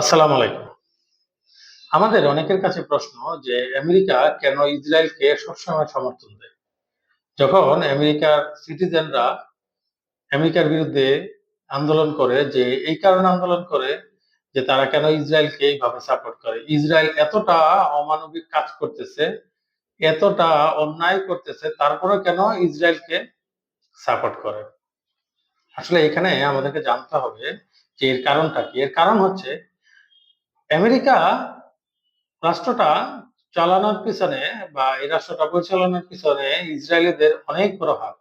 আসসালামু আলাইকুম। আমাদের অনেকের কাছে প্রশ্ন যে, আমেরিকা কেন ইসরায়েলকে সবসময় সমর্থন দেয়? যখন আমেরিকার সিটিজেনরা আমেরিকার বিরুদ্ধে আন্দোলন করে যে, এই কারণে আন্দোলন করে যে, তারা কেন ইসরায়েলকে এইভাবে সাপোর্ট করে? ইসরায়েল এতটা অমানবিক কাজ করতেছে, এতটা অন্যায় করতেছে তারপরে কেন ইসরায়েলকে সাপোর্ট করে? আসলে এখানে আমাদেরকে জানতে হবে যে, এর কারণটা কি? এর কারণ হচ্ছে আমেরিকা রাষ্ট্রটা চালানোর পিছনে বা এই রাষ্ট্রটা পরিচালনার পিছনে ইসরায়েলিদের অনেক বড় হাত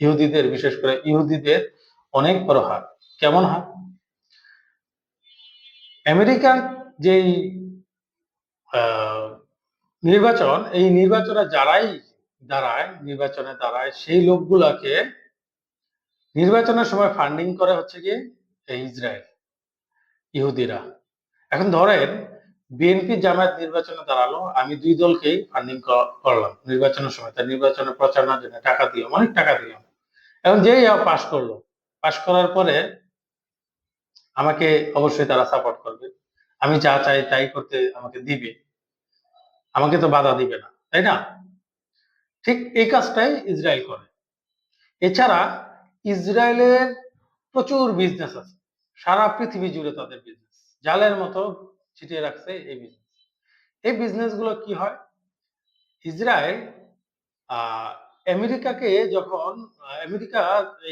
ইহুদিদের, বিশেষ করে ইহুদিদের অনেক বড় হাত কেমন হাত আমেরিকার যেই নির্বাচন, এই নির্বাচনে যারাই দাঁড়ায়, নির্বাচনে দাঁড়ায়, সেই লোকগুলাকে নির্বাচনের সময় ফান্ডিং করে হচ্ছে কি? ইসরায়েল, ইহুদিরা। এখন ধরেন বিএনপি জামায়াত নির্বাচনে দাঁড়াল, আমি দুই দলকেই ফান্ডিং করলাম নির্বাচনের সময়। তার নির্বাচনের প্রচারণার জন্য টাকা দিলাম, অনেক টাকা দিলাম। এখন যেই পাশ করল পাশ করার পরে আমাকে অবশ্যই তারা সাপোর্ট করবে। আমি যা চাই তাই করতে আমাকে দিবে। আমাকে তো বাধা দিবে না, তাই না? ঠিক এই কাজটাই ইসরায়েল করে। এছাড়া ইসরায়েলের প্রচুর বিজনেস আছে, সারা পৃথিবী জুড়ে তাদের বিজনেস জালের মতো ছিটিয়ে রাখছে এই বিজনেস এই বিজনেসগুলো কি হয়? ইসরায়েল আমেরিকাকে যখন, আমেরিকা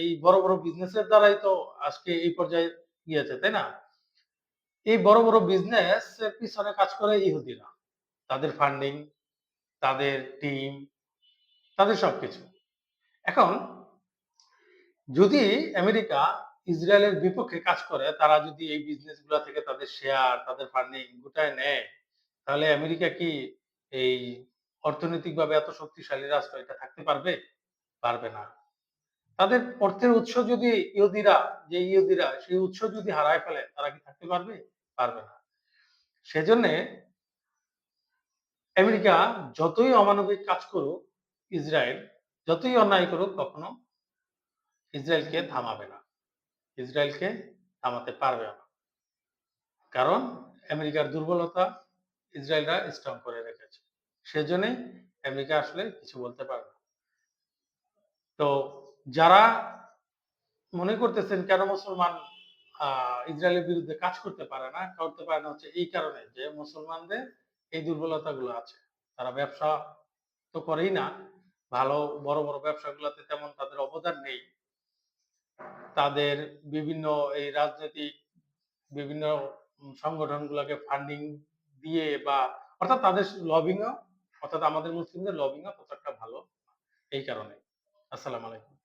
এই বড় বড় বিজনেসের দ্বারাই তো আজকে এই পর্যায়ে গিয়েছে, তাই না? এই বড় বড় বিজনেস এর পিছনে কাজ করে ইহুদিরা। তাদের ফান্ডিং তাদের টিম তাদের সবকিছু। এখন, যদি আমেরিকা ইসরায়েলের বিপক্ষে কাজ করে, তারা যদি এই বিজনেসগুলা থেকে তাদের শেয়ার তাদের ফান্ডিং গোটায় নেয়, তাহলে আমেরিকা কি এই অর্থনৈতিকভাবে এত শক্তিশালী রাষ্ট্র এটা থাকতে পারবে? পারবে না। তাদের অর্থের উৎস যদি ইহুদিরা, যে ইহুদিরা সেই উৎস যদি হারায় ফেলে, তারা কি থাকতে পারবে? পারবে না। সেজন্য আমেরিকা যতই অমানবিক কাজ করুক, ইসরায়েল যতই অন্যায় করুক, কখনো ইসরায়েলকে থামাবে না। ইসরায়েলকে থামাতে পারবে না। কারণ আমেরিকার দুর্বলতা ইসরায়েলরা স্ট্রং করে রেখেছে। সেজন্যই আমেরিকা আসলে কিছু বলতে পারে না। তো যারা মনে করতেছেন কেন মুসলমান ইসরায়েলের বিরুদ্ধে কাজ করতে পারে না, করতে পারে না হচ্ছে এই কারণে যে মুসলমানদের এই দুর্বলতা গুলো আছে। তারা ব্যবসা তো করেই না, ভালো বড় বড় ব্যবসাগুলোতে তেমন তাদের অবদান নেই। তাদের বিভিন্ন এই রাজনৈতিক বিভিন্ন সংগঠন সংগঠনগুলোকে ফান্ডিং দিয়ে বা অর্থাৎ তাদের লবিংও অর্থাৎ আমাদের মুসলিমদের লবিংও তত একটা ভালো এই কারণে। আসসালামু আলাইকুম।